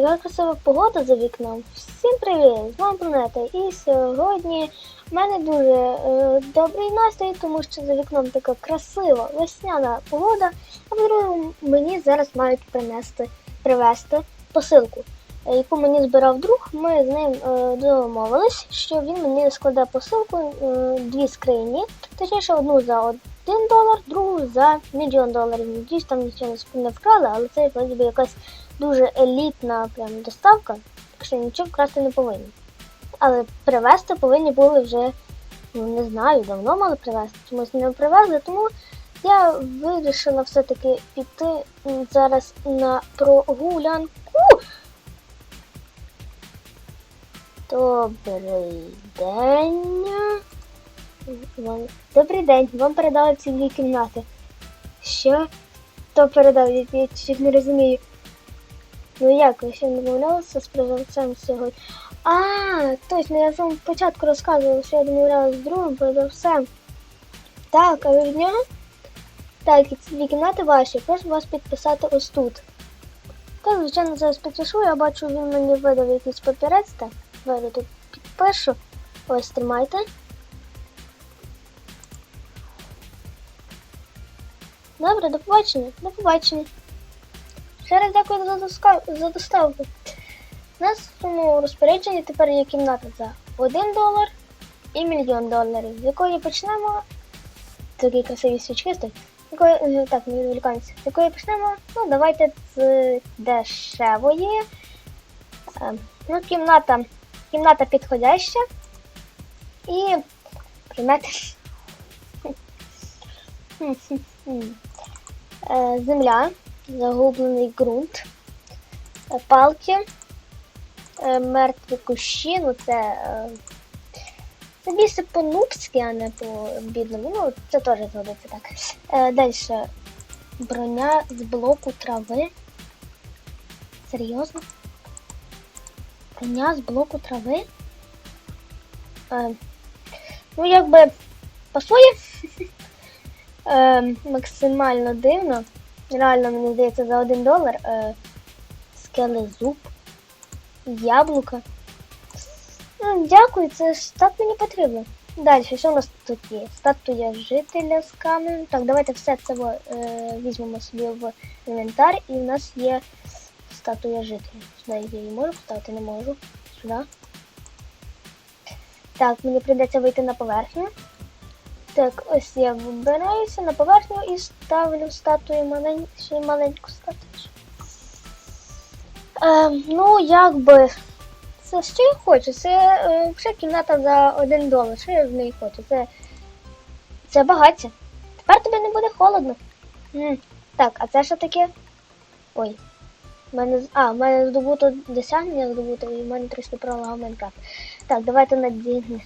Яка красива погода за вікном. Всім привіт! З вами Планета. І сьогодні в мене дуже е, добрий настрій, тому що за вікном така красива весняна погода. А по-друге, мені зараз мають принести привезти посилку, е, яку мені збирав друг. Ми з ним е, домовились, що він мені складе посилку е, дві скрині, точніше одну за один долар, другу за мільйон доларів. Надіюсь, там нічого не- вкрали, але це якась дуже елітна прям доставка, так що нічого вкрасти не повинні. Але привезти повинні були вже, ну не знаю, давно мали привезти, чомусь не привезли, тому я вирішила все-таки піти зараз на прогулянку. Добрий день. Добрий день, вам передали ці дві кімнати. Що? Хто передав? Я, я не розумію. Ну як, ви ще не домовлялися з продавцем сьогодні? А, точно, я вам спочатку розказувала, що я домовлялася з другом продавцем. Так, а ви від нього? Так, і ці дві ваші, прошу вас підписати ось тут. Так, звичайно, зараз підпишу, я бачу, він мені видав якийсь папірець, так, давай тут підпишу. Ось тримайте. Добре, до побачення, до побачення. Раз дякую за, доска- за доставку. У нас цьому розпорядженні тепер є кімната за 1 долар і мільйон доларів, з якої почнемо. Такі красиві свічки стоять. Якої, е, так, не відволікаємося. З якої почнемо? Ну, давайте з дешевої. Е, Ну, кімната, кімната підходяща. І приймете. Е, Земля загублений ґрунт, е, палки, е, мертві кущі, ну це, е, це більше по-нубськи, а не по-бідному. Ну, це теж згодиться так. Далі броня з блоку трави. Серйозно? Броня з блоку трави? Ну, якби пасує. Максимально дивно. Реально, мені здається, за один долар е, скелезуб, яблука. Ну, дякую, це ж так мені потрібно. Далі, що у нас тут є? Статуя жителя з каменем. Так, давайте все це е, візьмемо собі в інвентар, і в нас є статуя жителя. Сюди я її можу поставити, не можу. Сюди. Так, мені прийдеться вийти на поверхню. Так, ось я вибираюся на поверхню і ставлю статую малень... ще маленьку статую. Ем, ну, якби. Це що я хочу? Це е, вже кімната за один долар. Що я з неї хочу? Це. Це багаття. Тепер тобі не буде холодно. М, Так, а це що таке? Ой. Мене, а, в мене здобуто досягнення здобуто, і в мене трошки пролагав Майнкрафт. Так, давайте надігне.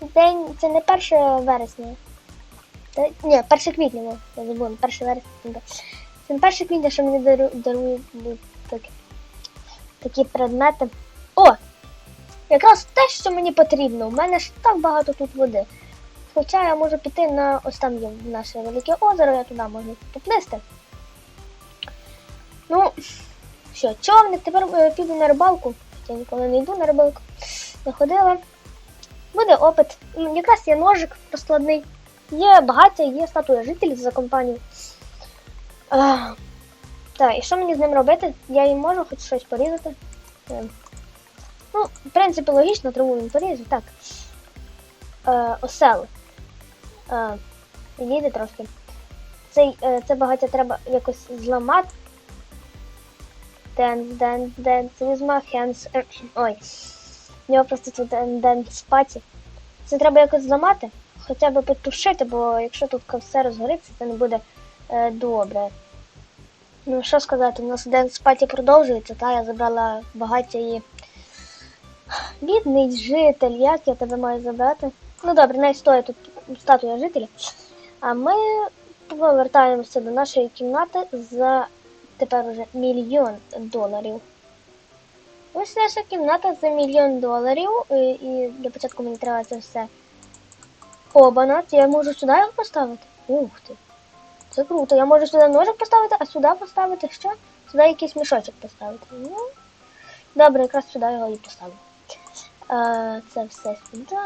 Це день, це не 1 вересня. Та, ні, 1 квітня, ну, я забула, 1 вересня. Це не це не 1 квітня, що мені дару, дарують ну, такі, такі предмети. О! Якраз те, що мені потрібно. У мене ж так багато тут води. Хоча я можу піти на ось там є наше велике озеро, я туди можу поплисти. Ну, що, човник, тепер е, піду на рибалку. Я ніколи не йду на рибалку. Не ходила. Буде опит. Якраз є ножик розкладний. Є багаття, є статуя жителів за компанію. А, так, і що мені з ним робити? Я їм можу хоч щось порізати. Е, Ну, в принципі, логічно, траву він поріже. Так. Е, осел. Е, Відійде трошки. Цей, е, це багаття треба якось зламати. Ден, це візьма хенс. е, Ой. В нього просто тут ден, ден спаті. Це треба якось зламати, хоча б потушити, бо якщо тут все розгориться, це не буде е, добре. Ну, що сказати, у нас день спаті продовжується, та я забрала багаття і. Бідний житель, як я тебе маю забрати? Ну добре, не стоїть тут статуя жителя. А ми повертаємося до нашої кімнати за тепер уже мільйон доларів. Ось наша кімната за мільйон доларів. І, і для початку мені треба це все обанати. Я можу сюди його поставити? Ух ти. Це круто. Я можу сюди ножик поставити, а сюди поставити що? Сюди якийсь мішочок поставити. Ну, добре, якраз сюди його і поставлю. Е, це все сюди.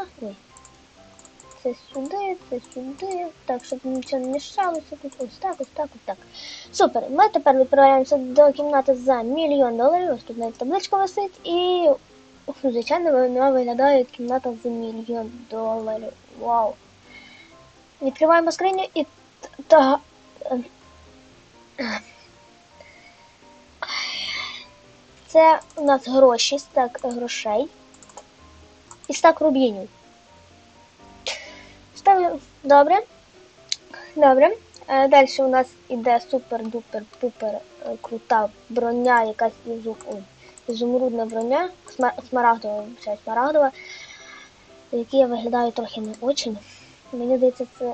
Це сюди, це сюди. Так, щоб нічого не мішалося. Тут ось так, ось так, ось так. Супер. Ми тепер відправляємося до кімнати за мільйон доларів. Ось тут навіть табличка висить. І, звичайно, вона виглядає кімната за мільйон доларів. Вау. Відкриваємо скриню і та. Це у нас гроші, стак грошей. І стак рубінів. Ставлю. Добре. Добре. Е, Далі у нас іде супер-дупер-пупер е, крута броня, якась ізу, ізумрудна броня, сма- смарагдова, смарагдова, в якій я виглядаю трохи не очень. Мені здається, це.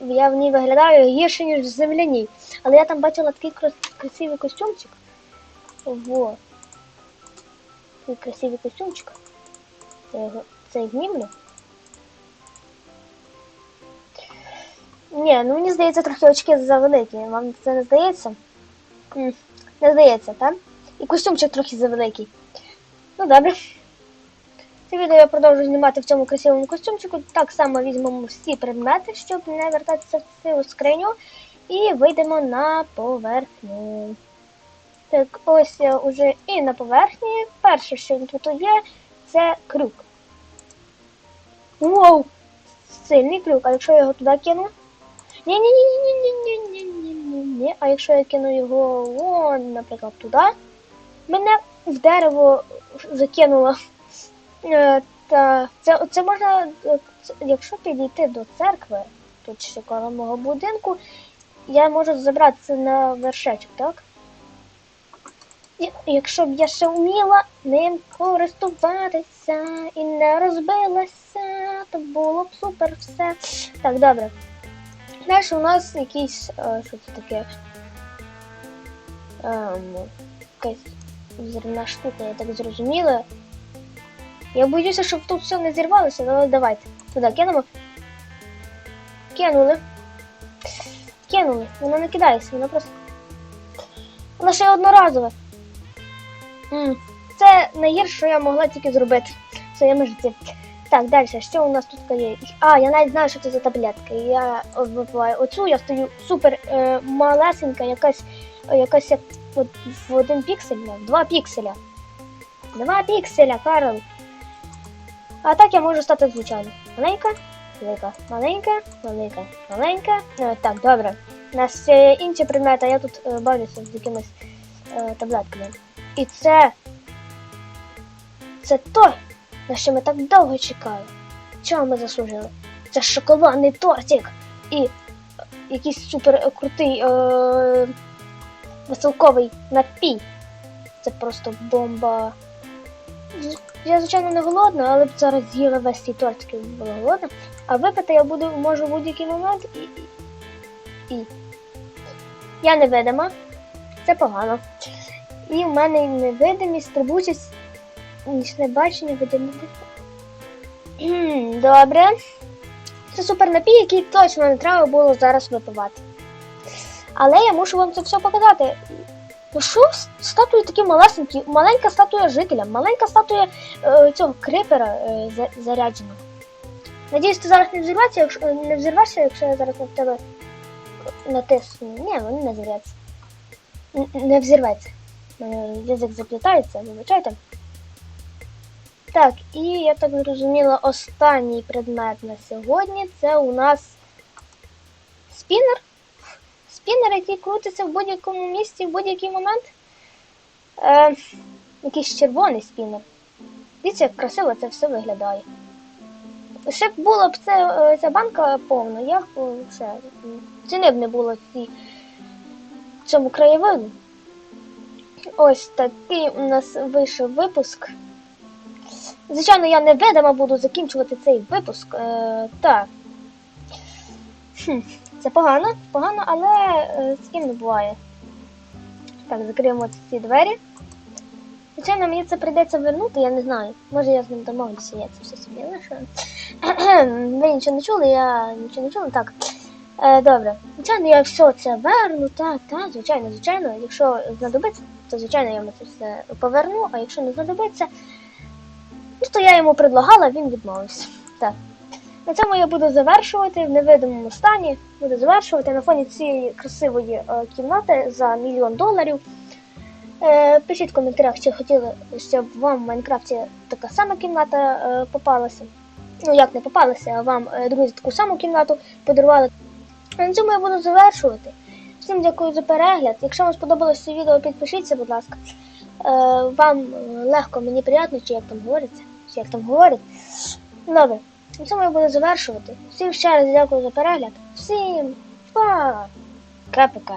Я в ній виглядаю гірше, ніж в земляній. Але я там бачила такий крас- красивий костюмчик. Во. Такий красивий костюмчик. Це його це я знімлю. Ні, ну мені здається, трохи очки завеликі. Вам це не здається? Не здається, так? І костюмчик трохи завеликий. Ну добре. Це відео я продовжу знімати в цьому красивому костюмчику. Так само візьмемо всі предмети, щоб не вертатися в цю скриню. І вийдемо на поверхню. Так, ось я вже і на поверхні. Перше, що тут є, це крюк. Вау! Сильний крюк, а якщо я його туди кину? Ні ні ні ні ні ні ні ні ні А якщо я кину його, вон, наприклад, туди, мене в дерево закинуло. Та це, це можна, якщо підійти до церкви, тут ще коло мого будинку, я можу забратися на вершечок, так? Якщо б я ще вміла ним користуватися і не розбилася, то було б супер все. Так, добре. Далі у нас якийсь, е, що це таке? Ем, якась зерна штука, я так зрозуміла. Я боюся, щоб тут все не зірвалося, але давайте. Туди кинемо. Кинули. Кинули. Воно не кидається, воно просто. Воно ще одноразове. Це найгірше, що я могла тільки зробити в своєму житті. Так, далі, що у нас тут є? А, я навіть знаю, що це за таблетки. Я випиваю оцю, я стою супер е, малесенька, якась, е, якась як в один піксель, в два пікселя. Два пікселя, Карл. А так я можу стати звичайно. Маленька, велика, маленька, велика, маленька. Е, так, добре. У нас е, інші предмети, я тут е, бавлюся з якимись е, таблетками. І це. Це то, на що ми так довго чекали. Чого ми заслужили? Це шоколадний тортик і е, якийсь супер е, веселковий напій. Це просто бомба. Я, звичайно, не голодна, але б зараз з'їла весь цей тортик і була голодна. А випити я буду можу в будь-який момент і. і. Я невидима. Це погано. І в мене невидимість, трибучість, нічне бачення, видимість. Добре. Це супер напій, який точно не треба було зараз випивати. Але я мушу вам це все показати. Ну що статуї такі малесенькі, маленька статуя жителя, маленька статуя е, цього крипера е, за- зарядженого. Надіюсь, ти зараз не взірветься, якщо е, не взірвешся, якщо я зараз на тебе натисну. Ні, вони не взірветься. Не взірветься. Язик заплітається, вибачайте. Так, і я так зрозуміла, останній предмет на сьогодні це у нас спінер. Спінер, який крутиться в будь-якому місці в будь-який момент. Е, якийсь червоний спінер. Дивіться, як красиво це все виглядає. Ще б була б це, е, ця банка повна, я б е, все, ціни б не було ці, цьому краєвиду. Ось такий у нас вийшов випуск. Звичайно, я не видима буду закінчувати цей випуск. Е, так. Хм, це погано, погано, але е, з ким не буває. Так, закриємо ці двері. Звичайно, мені це прийдеться вернути, я не знаю. Може я з ним домовлюся, я це все собі лишу. Ви нічого не чули, я нічого не чула. Так. Е, добре. Звичайно, я все це верну, так, так, звичайно, звичайно. Якщо знадобиться, то звичайно я йому це все поверну, а якщо не знадобиться, ну, то я йому предлагала, він відмовився. Так. На цьому я буду завершувати в невидимому стані. Буду завершувати на фоні цієї красивої е, кімнати за мільйон доларів. Е, пишіть в коментарях, чи хотіли, щоб вам в Майнкрафті така сама кімната е, попалася. Ну, як не попалася, а вам е, друзі таку саму кімнату подарували. На цьому я буду завершувати. Всім дякую за перегляд. Якщо вам сподобалось це відео, підпишіться, будь ласка. Е, вам е, легко, мені приємно, чи як там говориться, як там говорять. Добре, на цьому я буду завершувати. Всім ще раз дякую за перегляд. Всім па! Крапика.